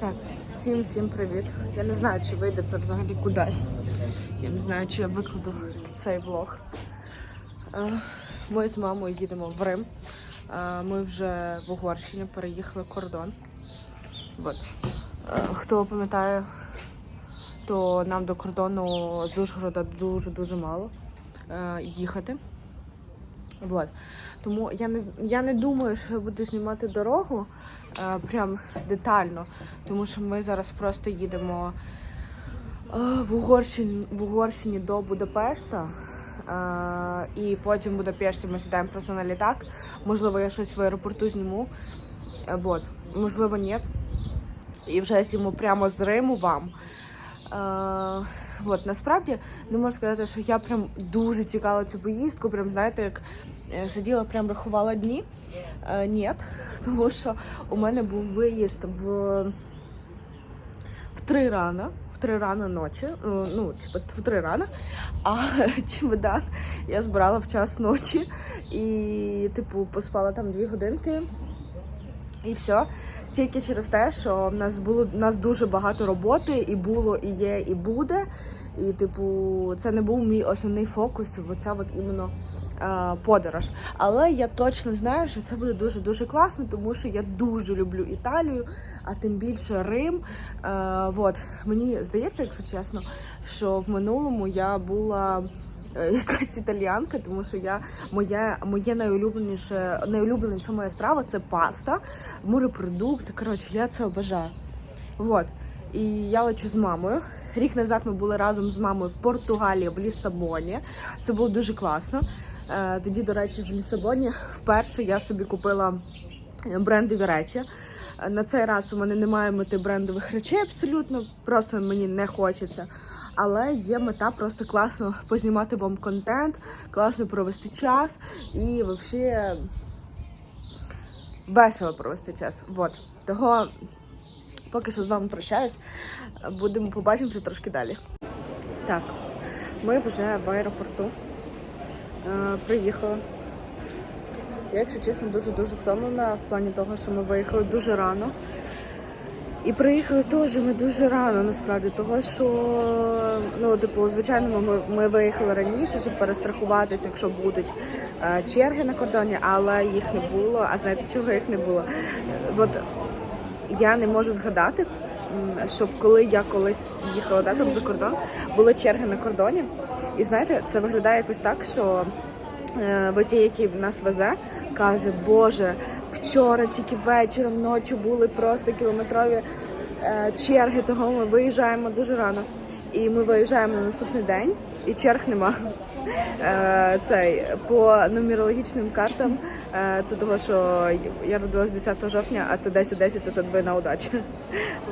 Так, всім всім привіт. Я не знаю, чи вийде це взагалі кудись. Я не знаю, чи я викладу цей влог. Е, Ми з мамою їдемо в Рим. Е, Ми вже в Угорщині переїхали кордон. От. Е, Хто пам'ятає, то нам до кордону з Ужгорода дуже-дуже мало їхати. Вот. Тому я не, я не думаю, що я буду знімати дорогу прям детально, тому що ми зараз просто їдемо е, в, Угорщині, в Угорщині до Будапешта. Е, і потім в Будапешті ми сідаємо просто на літак. Можливо, я щось в аеропорту зніму. Е, вот. Можливо, ні. І вже зніму прямо з Риму вам. От, насправді не можу сказати, що я прям дуже чекала цю поїздку. Прям знаєте, як е, сиділа, прям рахувала дні. Е, ні, тому що у мене був виїзд в, в три рано. В три рано ночі, е, ну, типу, в три рано, а чемодан я збирала в час ночі і, типу, поспала там дві годинки. І все. Тільки через те, що в нас було в нас дуже багато роботи, і було, і є, і буде. І, типу, це не був мій основний фокус, оця от іменно е, подорож. Але я точно знаю, що це буде дуже дуже класно, тому що я дуже люблю Італію, а тим більше Рим. Е, вот. Мені здається, якщо чесно, що в минулому я була якась італіянка, тому що я моє, моє найулюбленіше, найулюбленіша моя страва це паста, морепродукти. Коротше, я це обожаю. Вот. І я лечу з мамою. Рік назад ми були разом з мамою в Португалії, в Лісабоні. Це було дуже класно. Е, Тоді, до речі, в Лісабоні вперше я собі купила брендові речі. Е, На цей раз у мене немає мети брендових речей абсолютно, просто мені не хочеться. Але є мета просто класно познімати вам контент, класно провести час і взагалі весело провести час. Вот. Того поки що з вами прощаюсь. Будемо побачимося трошки далі. Так, ми вже в аеропорту. Е, приїхали. Я, якщо чесно, дуже-дуже втомлена в плані того, що ми виїхали дуже рано. І приїхали теж ми дуже рано, насправді, того що, ну, типу, звичайно, ми, ми виїхали раніше, щоб перестрахуватися, якщо будуть е, черги на кордоні, але їх не було. А знаєте, чого їх не було? От я не можу згадати, щоб коли я колись їхала да, там за кордон, були черги на кордоні. І знаєте, це виглядає якось так, що е, водій, який нас везе, каже, Боже, вчора тільки вечором, ночі були просто кілометрові е, черги, того ми виїжджаємо дуже рано. І ми виїжджаємо на наступний день, і черг нема. Е, цей по нумерологічним картам. Е, це того, що я родилась 10 жовтня, а це 10-10, це двойна удача.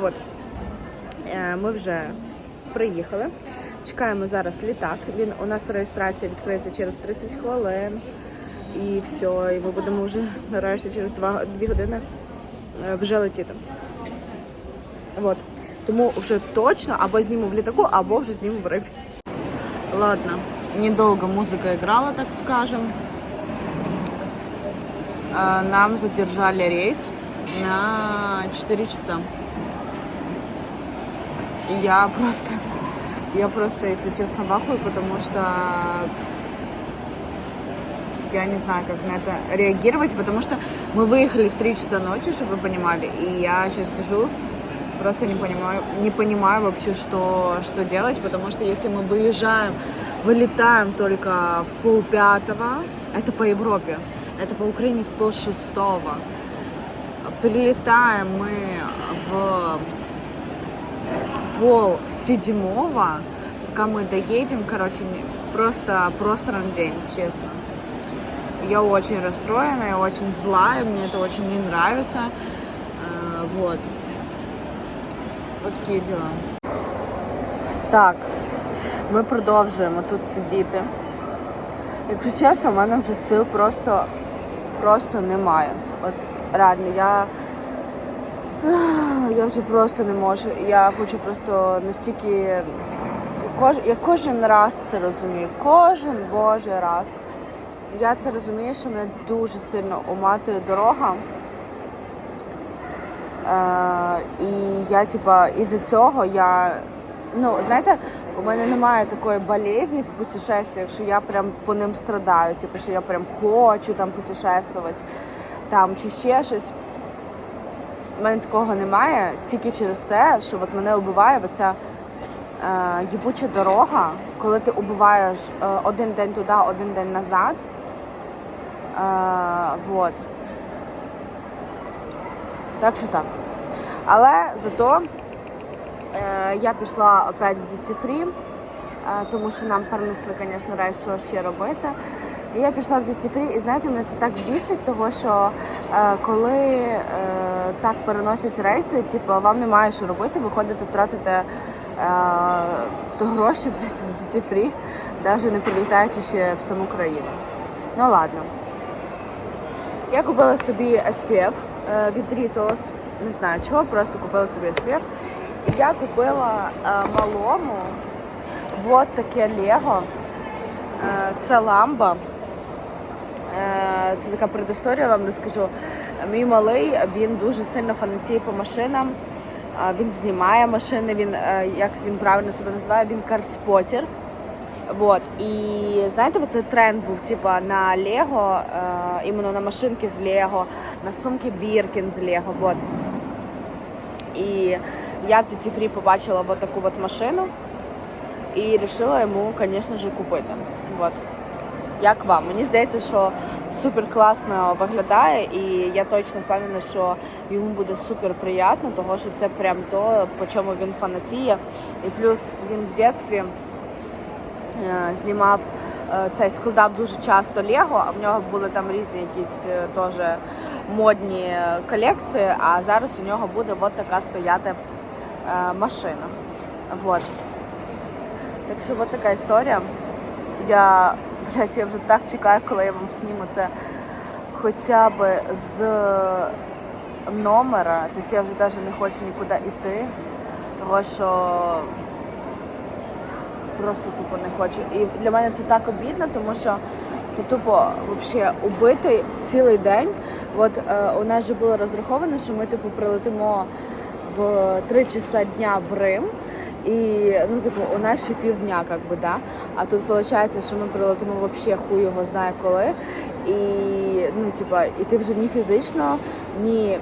От. Е, Ми вже приїхали. Чекаємо зараз літак. Він у нас реєстрація відкриється через 30 хвилин. І все, і ми будемо вже нарешті через 2, 2 години е, вже летіти. От. Тому вже точно або зніму в літаку, або вже зніму в рибі. Ладно, недолго музыка играла, так скажем. А, Нам задержали рейс на 4 часа. И я просто, я просто, если честно, в ахуе, потому что я не знаю, как на это реагировать, потому что мы выехали в 3 часа ночи, чтобы вы понимали, и я сейчас сижу, просто не понимаю, не понимаю вообще, что, что делать, потому что если мы выезжаем, вылетаем только в полпятого, это по Европе, это по Украине в полшестого, прилетаем мы в пол седьмого, пока мы доедем, короче, просто, на день, честно. Я очень расстроена, я очень злая, мне это очень не нравится. Э, Вот. От такі діла. Так, ми продовжуємо тут сидіти. Якщо чесно, в мене вже сил просто, просто немає. От реально, я, я вже просто не можу. Я хочу просто настільки. Я кожен раз це розумію. Кожен божий раз. Я це розумію, що мене дуже сильно уматує дорога. Е, і я, типа, із-за цього я. Ну, знаєте, у мене немає такої болезні в путешествиях, що я прям по ним страдаю. Типу, що я прям хочу там путешествувати, там чи ще щось. У мене такого немає тільки через те, що от мене вбиває оця е, їбуча дорога, коли ти убиваєш е, один день туди, один день назад. Е, вот. Так що так. Але зато е, я пішла опять в Duty Free, е, тому що нам перенесли, звісно, рейс, що ще робити. І я пішла в Duty Free, і знаєте, мене це так бісить, того що е, коли е, так переносять рейси, типу, вам немає що робити, ви ходите тратите е, то гроші в Duty Free, навіть не прилітаючи ще в саму країну. Ну ладно. Я купила собі SPF е, від Ritos. Не знаю чого, просто купила собі SPF. І я купила е, малому вот таке Лего. Е, це ламба. Це така предісторія, вам розкажу. Мій малий він дуже сильно фанатіє по машинам. Він знімає машини, він, як він правильно себе називає, він карспотер. Вот. І знаєте, оцей тренд був типа на Лего, е, іменно на машинки з Лего, на сумки Біркін з Лего. Вот. І я в Duty Free побачила вот таку от машину і вирішила йому, звісно ж, купити. Вот. Як вам? Мені здається, що супер класно виглядає, і я точно впевнена, що йому буде супер приємно, тому що це прям то, по чому він фанатіє. І плюс він в дитинстві знімав е, цей складав дуже часто Лего, а в нього були там різні якісь е, теж модні е, колекції. А зараз у нього буде от така стояти е, машина. Вот. Так що от така історія. Я, блядь, я вже так чекаю, коли я вам сніму це хоча б з номера. Тобто я вже навіть не хочу нікуди йти, тому що просто тупо не хочу. І для мене це так обідно, тому що це тупо взагалі убитий цілий день. От е, у нас же було розраховано, що ми типу прилетимо в 3 часа дня в Рим. І ну, типу, у нас ще півдня, как би, да. А тут виходить, що ми прилетимо взагалі хуй його знає коли. І ну, типа, і ти вже ні фізично, ні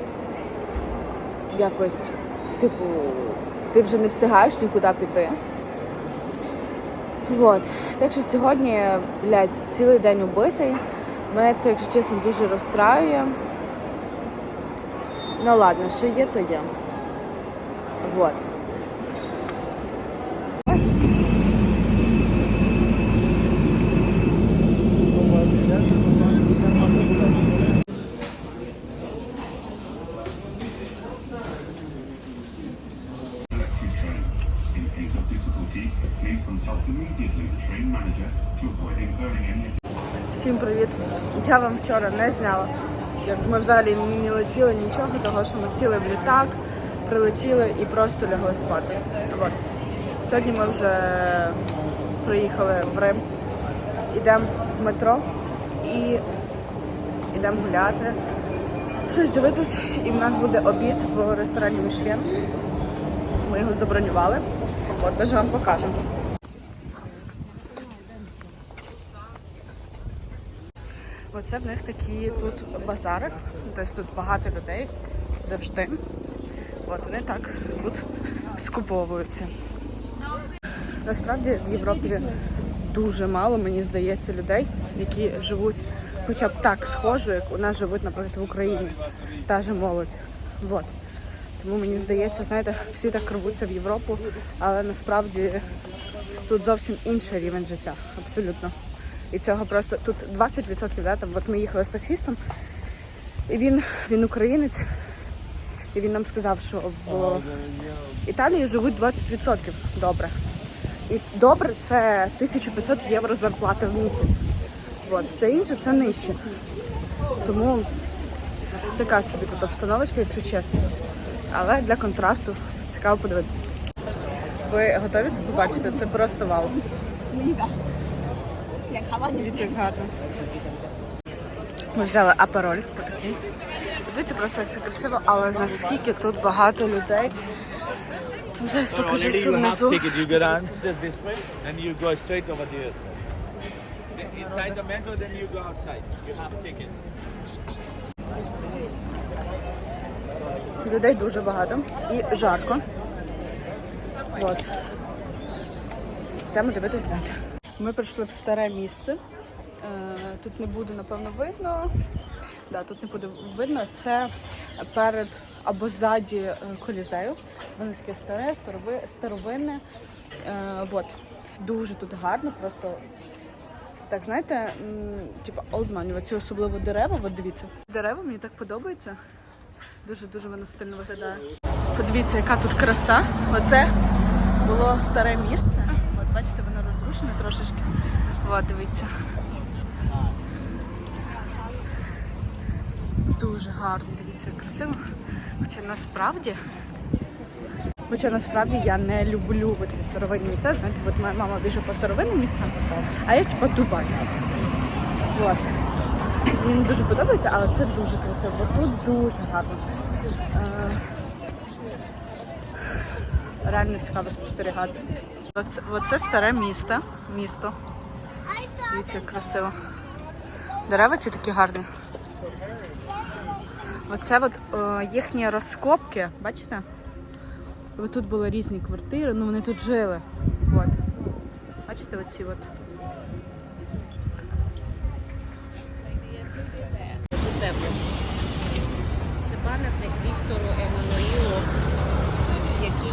якось, типу, ти вже не встигаєш нікуди піти. Вот. Так що сьогодні, блядь, цілий день убитий. Мене це, якщо чесно, дуже розстраює. Ну ладно, що є, то є. Вот. Всім привіт! Я вам вчора не зняла. Ми взагалі не летіли нічого, того що ми сіли в літак, прилетіли і просто лягли спати. От. Сьогодні ми вже приїхали в Рим, йдемо в метро і йдемо гуляти, щось дивитись, і в нас буде обід в ресторані Мішлен. Ми його забронювали. От, теж вам покажемо. Оце в них такі тут базари, тобто тут багато людей завжди. От вони так тут скуповуються. Насправді в Європі дуже мало, мені здається, людей, які живуть хоча б так схоже, як у нас живуть, наприклад, в Україні, та же молодь. От. Тому мені здається, знаєте, всі так рвуться в Європу, але насправді тут зовсім інший рівень життя, абсолютно. І цього просто тут 20% да, от ми їхали з таксістом, і він, він українець, і він нам сказав, що в Італії живуть 20% добре. І добре це 1500 євро зарплати в місяць. От, все інше це нижче. Тому така собі тут обстановочка, якщо чесно. Але для контрасту цікаво подивитися. Ви готові це побачити? Це просто вау. Дивіться, як гарно. Ми взяли апероль такий. Дивіться просто, як це красиво, але наскільки тут багато людей Зараз покажу, що внизу. Inside the metro, then you go outside. You have tickets. Людей дуже багато і жарко. От. Йдемо дивитись далі. Ми прийшли в старе місце. Е, Тут не буде, напевно, видно. Да, тут не буде видно. Це перед або ззаді е, колізею. Воно таке старе, старовинне. Е, от. Дуже тут гарно, просто так, знаєте, типу old money, особливо дерева, от дивіться. Дерева мені так подобаються. Дуже-дуже воно стильно виглядає. Подивіться, яка тут краса. Оце було старе місце. Бачите, трошечки. От, дивіться. Дуже гарно, дивіться, красиво. Хоча насправді. Хоча насправді я не люблю ці старовинні місця. Знаєте, от моя мама біжить по старовинним місцям, а я типа Дубай. От. Мені дуже подобається, але це дуже красиво. Тут дуже гарно. Е, Реально цікаво спостерігати. Оце, оце старе місто. Місто. Дивіться, як красиво. Дерева ці такі гарні. Оце от е, їхні розкопки, бачите? От тут були різні квартири, ну вони тут жили. От. Бачите, оці от. Це пам'ятник Віктору Еммануїлу, який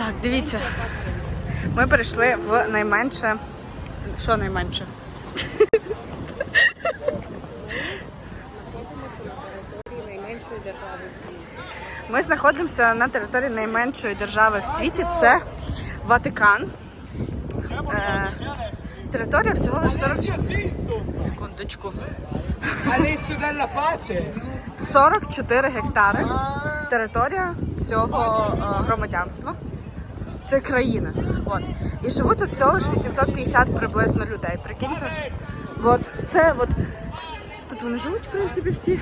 Так, дивіться. Ми перейшли в найменше. Що найменше? Ми знаходимося на території найменшої держави в світі. Це Ватикан. Е, територія всього лише 44... Секундочку. All'inizio della pace! 44 гектари. Територія цього е, громадянства. Це країна. От. І живуть тут всього лише 850 приблизно людей. Прикиньте. От. Це от. Тут вони живуть, в принципі, всі.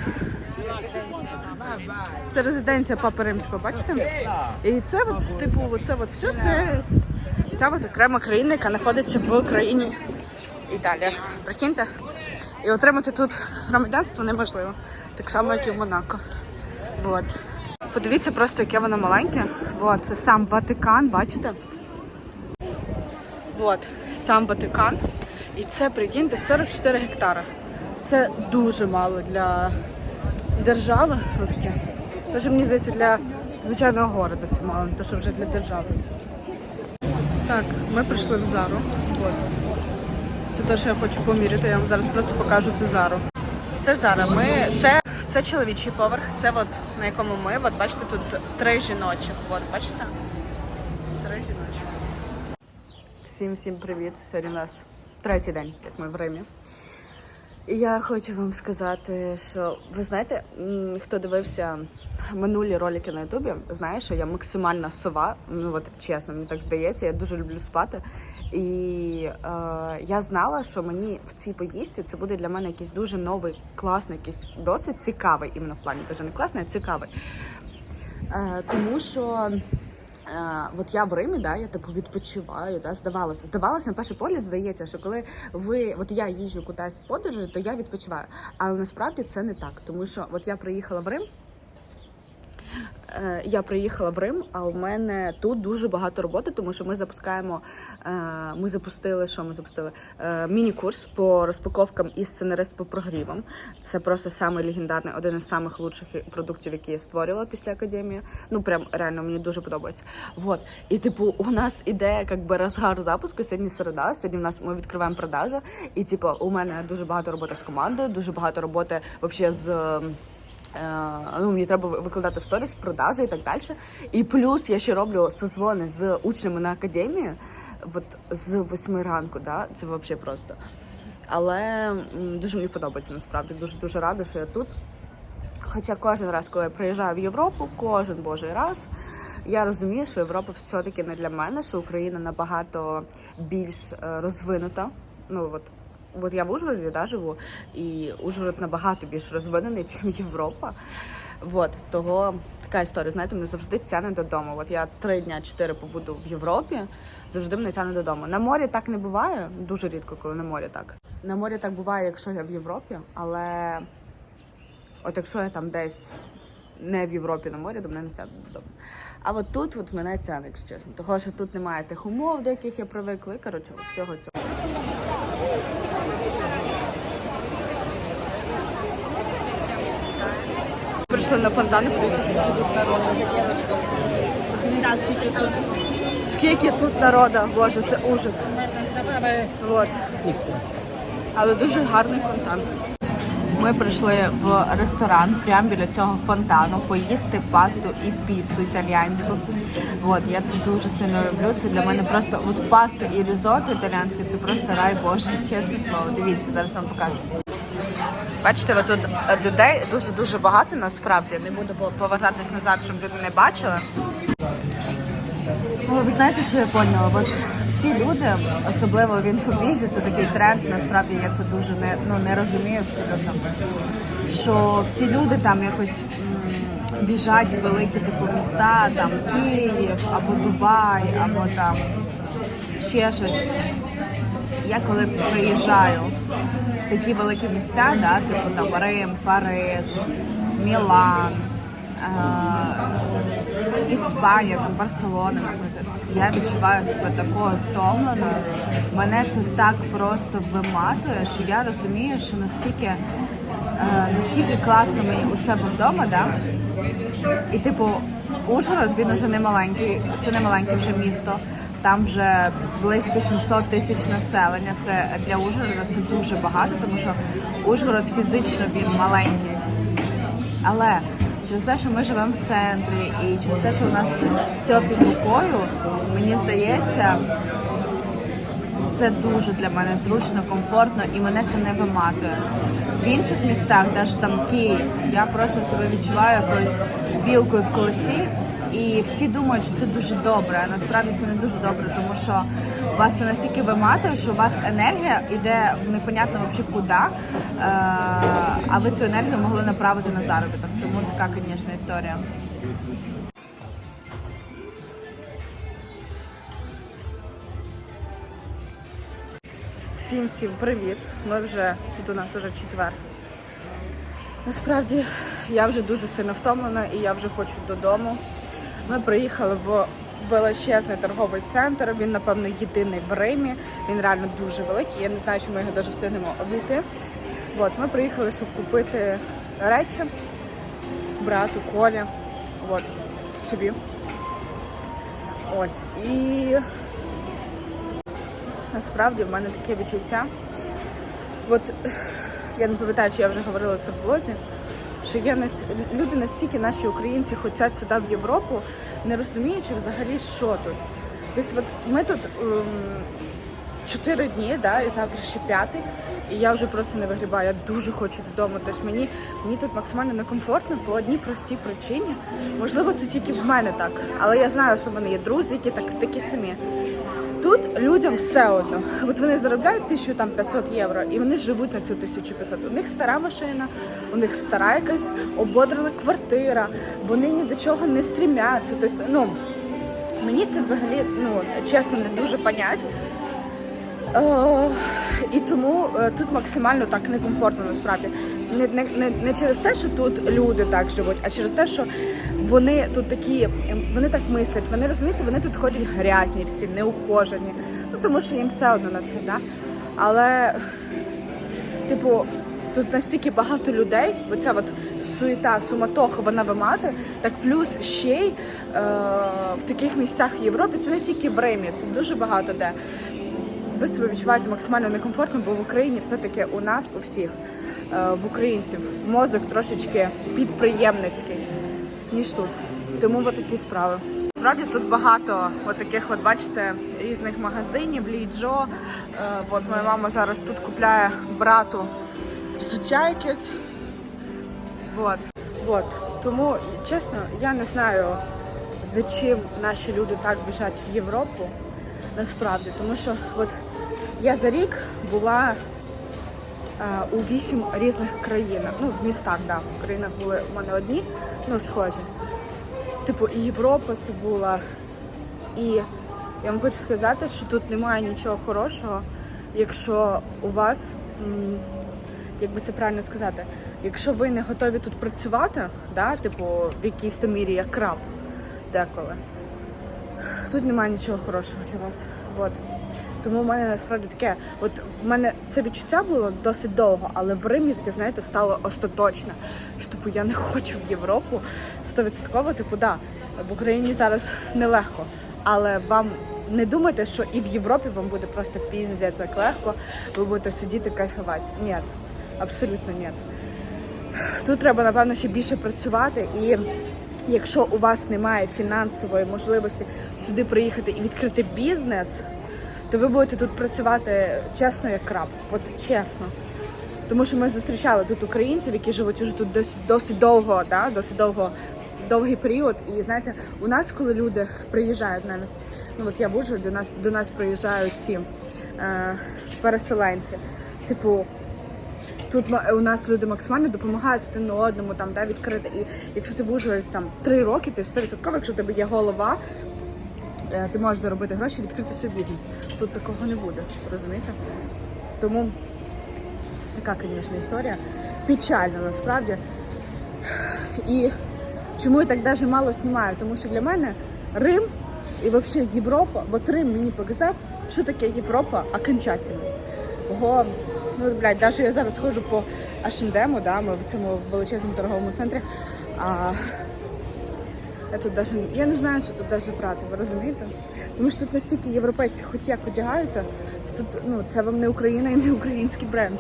Це резиденція Папи Римського, бачите? І це, от, типу, це от все, це ця от окрема країна, яка знаходиться в країні Італія. Прикиньте? І отримати тут громадянство неможливо. Так само, як і в Монако. Вот. Подивіться просто, яке воно маленьке. Вот, це сам Ватикан, бачите? Вот, сам Ватикан. І це, прикиньте, 44 гектари. Це дуже мало для держави взагалі. Тож мені здається, для звичайного города це мало, не то що вже для держави. Так, ми прийшли в Зару. Вот. Це те, що я хочу поміряти. Я вам зараз просто покажу цю зару. Це Зара. Ми це, це чоловічий поверх. Це от на якому ми. От бачите, тут три жіночих. От бачите? Три жіночих. Всім всім привіт. Сьогодні у нас третій день, як ми в Римі. Я хочу вам сказати, що ви знаєте, хто дивився минулі ролики на Ютубі, знає, що я максимальна сова. Ну от чесно, мені так здається, я дуже люблю спати. І е, я знала, що мені в цій поїздці це буде для мене якийсь дуже новий, класний, якийсь досвід цікавий, іменно в плані дуже не класний, а цікавий. Е, тому що от я в Римі, да, я типу відпочиваю, да, здавалося. Здавалося, на перший погляд здається, що коли ви, от я їжджу кудись в подорожі, то я відпочиваю. Але насправді це не так, тому що от я приїхала в Рим. Е, Я приїхала в Рим, а у мене тут дуже багато роботи, тому що ми запускаємо. е, Ми запустили, що ми запустили? Е, Міні-курс по розпаковкам і сценарист по прогрівам. Це просто самий легендарний, один із самих лучших продуктів, які я створювала після академії. Ну прям реально мені дуже подобається. Вот. І типу, у нас іде як би розгар запуску. Сьогодні середа. Сьогодні в нас ми відкриваємо продажу. І типу, у мене дуже багато роботи з командою, дуже багато роботи взагалі з. Е, ну, мені треба викладати сторіс, продажі і так далі. І плюс я ще роблю созвони з учнями на академії от з 8 ранку, да? це взагалі просто. Але дуже мені подобається насправді. Дуже дуже рада, що я тут. Хоча кожен раз, коли я приїжджаю в Європу, кожен божий раз, я розумію, що Європа все-таки не для мене, що Україна набагато більш е, розвинута. Ну от От я в Ужгороді да, живу, і Ужгород набагато більш розвинений, ніж Європа. Вот, того така історія. Знаєте, мене завжди тяне додому. От я три дня, чотири побуду в Європі, завжди мене тяне додому. На морі так не буває, дуже рідко, коли на морі так. На морі так буває, якщо я в Європі, але от якщо я там десь не в Європі на морі, то мене не тягне додому. А от тут от мене тягне, якщо чесно. Того, що тут немає тих умов, до яких я привикла, і коротше, всього цього. Прийшли на фонтан, подивіться, скільки тут народу. Скільки тут. Скільки тут народу, боже, це ужас. Вот. Але дуже гарний фонтан. Ми прийшли в ресторан прямо біля цього фонтану поїсти пасту і піцу італіянську. От, я це дуже сильно люблю. Це для мене просто от паста і різотто італіянське це просто рай Боже, чесне слово. Дивіться, зараз вам покажу. Бачите, тут людей дуже дуже багато насправді. Я не буду повертатись назад, щоб люди не бачили. Але ви знаєте, що я поняла? От всі люди, особливо в інфобізі, це такий тренд. Насправді я це дуже не ну не розумію абсолютно. Що всі люди там якось м, біжать в великі типу міста, там Київ або Дубай, або там ще щось. Я коли приїжджаю такі великі місця, да, типу там Рим, Париж, Мілан, е- Іспанія, Барселона, наприклад. Я відчуваю себе такою втомленою. Мене це так просто виматує, що я розумію, що наскільки, е, наскільки класно мені у себе вдома, да? І типу, Ужгород він уже не маленький, це не маленьке вже місто. Там вже близько 700 тисяч населення. Це для Ужгорода це дуже багато, тому що Ужгород фізично він маленький. Але через те, що ми живемо в центрі, і через те, що у нас все під рукою, мені здається, це дуже для мене зручно, комфортно і мене це не виматує. В інших містах, навіть там Київ, я просто себе відчуваю якоюсь білкою в колесі. І всі думають, що це дуже добре. Насправді це не дуже добре, тому що вас це настільки виматує, що у вас енергія йде в непонятно взагалі куди, е, а ви цю енергію могли направити на заробіток. Тому така, звісно, історія. Всім всім привіт. Ми вже тут у нас вже четвер. Насправді я вже дуже сильно втомлена і я вже хочу додому. Ми приїхали в величезний торговий центр. Він, напевно, єдиний в Римі. Він реально дуже великий. Я не знаю, чи ми його навіть встигнемо обійти. От, ми приїхали, щоб купити речі брату, Колі. От, собі. Ось. І насправді в мене таке відчуття. От я не пам'ятаю, чи я вже говорила це в блозі, що є нас... люди настільки наші українці хочуть сюди в Європу, не розуміючи взагалі, що тут. Тобто, от ми тут ем, чотири дні, да, і завтра ще п'ятий, і я вже просто не вигрібаю. Я дуже хочу додому. Тобто мені, мені тут максимально некомфортно по одній простій причині. Можливо, це тільки в мене так, але я знаю, що в мене є друзі, які так, такі самі. Тут людям все одно. От вони заробляють 1500 євро і вони живуть на цю 1500. У них стара машина, у них стара якась ободрана квартира, вони ні до чого не стрімяться. Тобто, ну, мені це взагалі, ну, чесно, не дуже понять. Е, і тому е, тут максимально так некомфортно насправді. Не, не, не, не через те, що тут люди так живуть, а через те, що вони тут такі, ем, вони так мислять, вони розумієте, вони тут ходять грязні всі, неухожені. Ну тому що їм все одно на це, да? Але, типу, тут настільки багато людей, оця от суєта, суматоха, вона вимати, так плюс ще й е, в таких місцях в Європі, це не тільки в Римі, це дуже багато де ви себе відчуваєте максимально некомфортно, бо в Україні все-таки у нас, у всіх, в українців, мозок трошечки підприємницький, ніж тут. Тому от такі справи. Справді тут багато от таких, от бачите, різних магазинів, ліджо. Е, От моя мама зараз тут купляє брату взуття якесь. Вот. Вот. Тому, чесно, я не знаю, за чим наші люди так біжать в Європу. Насправді, тому що от я за рік була е, у вісім різних країнах. Ну, в містах, да. В країнах були в мене одні, ну, схожі. Типу, і Європа це була. І я вам хочу сказати, що тут немає нічого хорошого, якщо у вас, як би це правильно сказати, якщо ви не готові тут працювати, да, типу, в якійсь то мірі як краб деколи. Тут немає нічого хорошого для вас. От. Тому в мене насправді таке, от в мене це відчуття було досить довго, але в Римі таке, знаєте, стало остаточне. Що типу я не хочу в Європу стовідсотково, типу, да, в Україні зараз нелегко. Але вам не думайте, що і в Європі вам буде просто піздець як легко, ви будете сидіти кайфувати. Ні, абсолютно ні. Тут треба, напевно, ще більше працювати і. Якщо у вас немає фінансової можливості сюди приїхати і відкрити бізнес, то ви будете тут працювати чесно як краб. От чесно. Тому що ми зустрічали тут українців, які живуть уже тут досить, досить довго, да? досить довго, довгий період. І знаєте, у нас, коли люди приїжджають навіть, ну от я в до нас до нас приїжджають ці е, переселенці. Типу, Тут у нас люди максимально допомагають один одному там да, відкрити. І якщо ти в там три роки, ти 100%, якщо в тебе є голова, ти можеш заробити гроші, відкрити свій бізнес. Тут такого не буде, розумієте? Тому така, звісно, історія. Печальна насправді. І чому я так навіть мало знімаю? Тому що для мене Рим і взагалі Європа, от Рим мені показав, що таке Європа окончательно. Того, ну, блядь, навіть я зараз ходжу по H&M, да, ми в цьому величезному торговому центрі. А я тут даже, я не знаю, що тут даже брати, ви розумієте? Тому що тут настільки європейці хоч як одягаються, що тут, ну, це вам не Україна і не український бренд.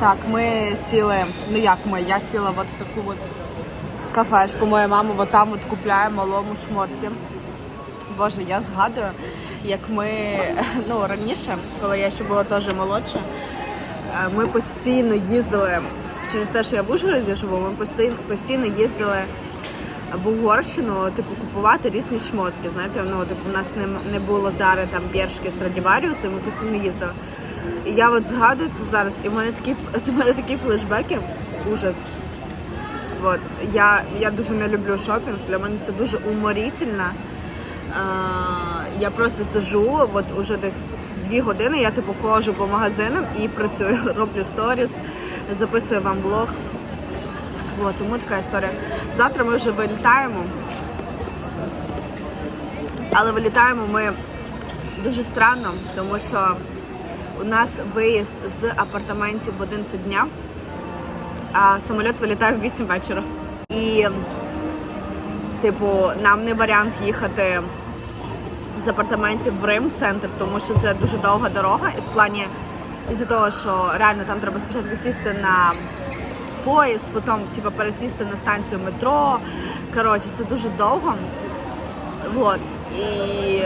Так, ми сіли, ну як ми, я сіла от в таку от кафешку. Моя мама от там от купляє малому шмотки. Боже, я згадую, як ми ну раніше, коли я ще була теж молодша, е, ми постійно їздили через те, що я в Ужгороді живу, ми постійно, постійно їздили в Угорщину, типу, купувати різні шмотки. Знаєте, ну типу, у нас не, не було зараз там Бершки Страдіваріуси, ми постійно їздили. І я от згадую це зараз, і в мене такі в мене такі флешбеки, ужас. От. Я, я дуже не люблю шопінг, для мене це дуже уморительно. Е, я просто сижу, от уже десь дві години, я типу ходжу по магазинам і працюю, роблю сторіс, записую вам блог. От, тому така історія. Завтра ми вже вилітаємо. Але вилітаємо ми дуже странно, тому що у нас виїзд з апартаментів в 11 дня, а самоліт вилітає в 8 вечора. І, типу, нам не варіант їхати з апартаментів в Рим в центр, тому що це дуже довга дорога, і в плані із-за того, що реально там треба спочатку сісти на поїзд, потім типу, пересісти на станцію метро. Коротше, це дуже довго. Вот. І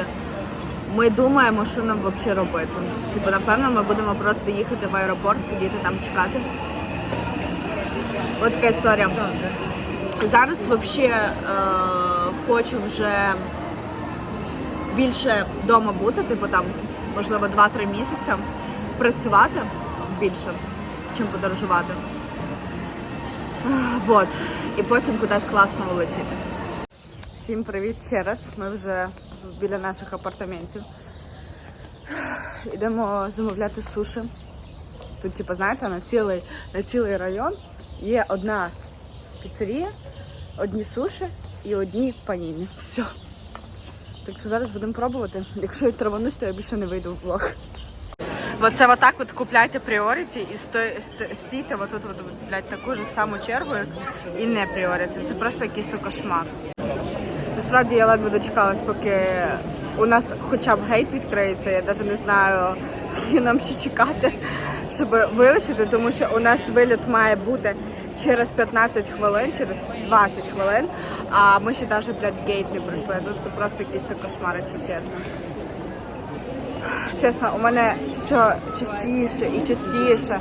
ми думаємо, що нам взагалі робити. Типу, напевно, ми будемо просто їхати в аеропорт, сидіти там чекати. Ось така історія. Зараз взагалі е, хочу вже більше вдома бути, типу там, можливо, 2-3 місяці, працювати більше, чим подорожувати. Вот. І потім кудись класно улетіти. Всім привіт ще раз. Ми вже біля наших апартаментів. Йдемо замовляти суші. Тут, типу, знаєте, на цілий, на цілий район є одна піцерія, одні суші і одні паніні. Все. Так що зараз будемо пробувати. Якщо я траванусь, то я більше не вийду в влог. Оце отак от купляйте пріоріті і стійте отут, от, блядь, таку ж саму чергу, як і не пріоріті. Це просто якийсь кошмар. Насправді я ледве дочекалась, поки у нас хоча б гейт відкриється. Я навіть не знаю, скільки нам ще чекати, щоб вилетіти, тому що у нас виліт має бути через 15 хвилин, через 20 хвилин, а ми ще навіть, блядь, гейт не пройшли. Ну це просто якийсь кошмар, якщо чесно. Чесно, у мене все частіше і частіше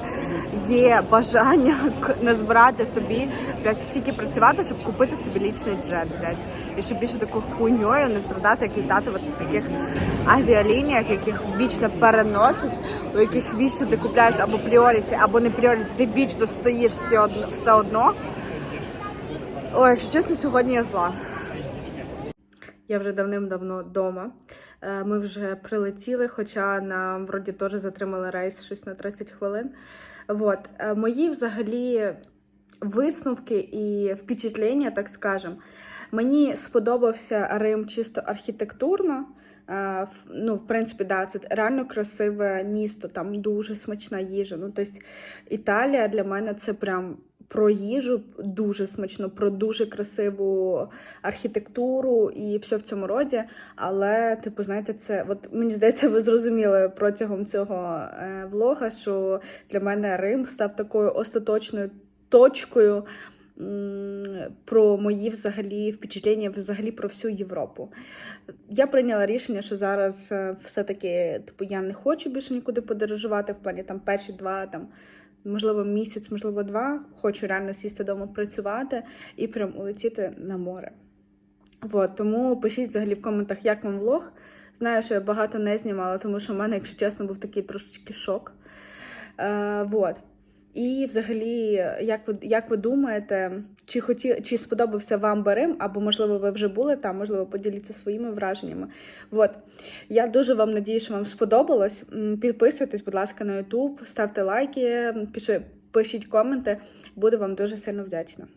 є бажання назбирати собі, блядь, стільки працювати, щоб купити собі лічний джет, блядь. І щоб більше такою хуйньою не страдати, як літати в таких авіалініях, яких вічно переносять, у яких вічно ти купляєш або пріоріті, або не пріоріті, ти вічно стоїш все одно. Все одно. Ой, якщо чесно, сьогодні я зла. Я вже давним-давно вдома. Е, Ми вже прилетіли, хоча нам вроді теж затримали рейс щось на 30 хвилин. Вот. Е, Мої взагалі висновки і впечатлення, так скажем. Мені сподобався Рим чисто архітектурно. Е, Ну, в принципі, да, це реально красиве місто, там дуже смачна їжа. Ну, тобто, Італія для мене це прям про їжу дуже смачно, про дуже красиву архітектуру і все в цьому роді. Але, типу, знаєте, це от мені здається, ви зрозуміли протягом цього е, влога, що для мене Рим став такою остаточною точкою. Про мої взагалі впечатлення взагалі про всю Європу. Я прийняла рішення, що зараз е, все-таки типу, я не хочу більше нікуди подорожувати в плані там перші два, там, можливо, місяць, можливо, два. Хочу реально сісти вдома працювати і прям улетіти на море. От, тому пишіть взагалі в коментах, як вам влог. Знаю, що я багато не знімала, тому що в мене, якщо чесно, був такий трошечки шок. Е, вот. І взагалі, як ви, як ви думаєте, чи хоті, чи сподобався вам Берем, або можливо ви вже були там, можливо, поділіться своїми враженнями. От я дуже вам надію, що вам сподобалось. Підписуйтесь, будь ласка, на YouTube, ставте лайки, пишіть коменти. Буду вам дуже сильно вдячна.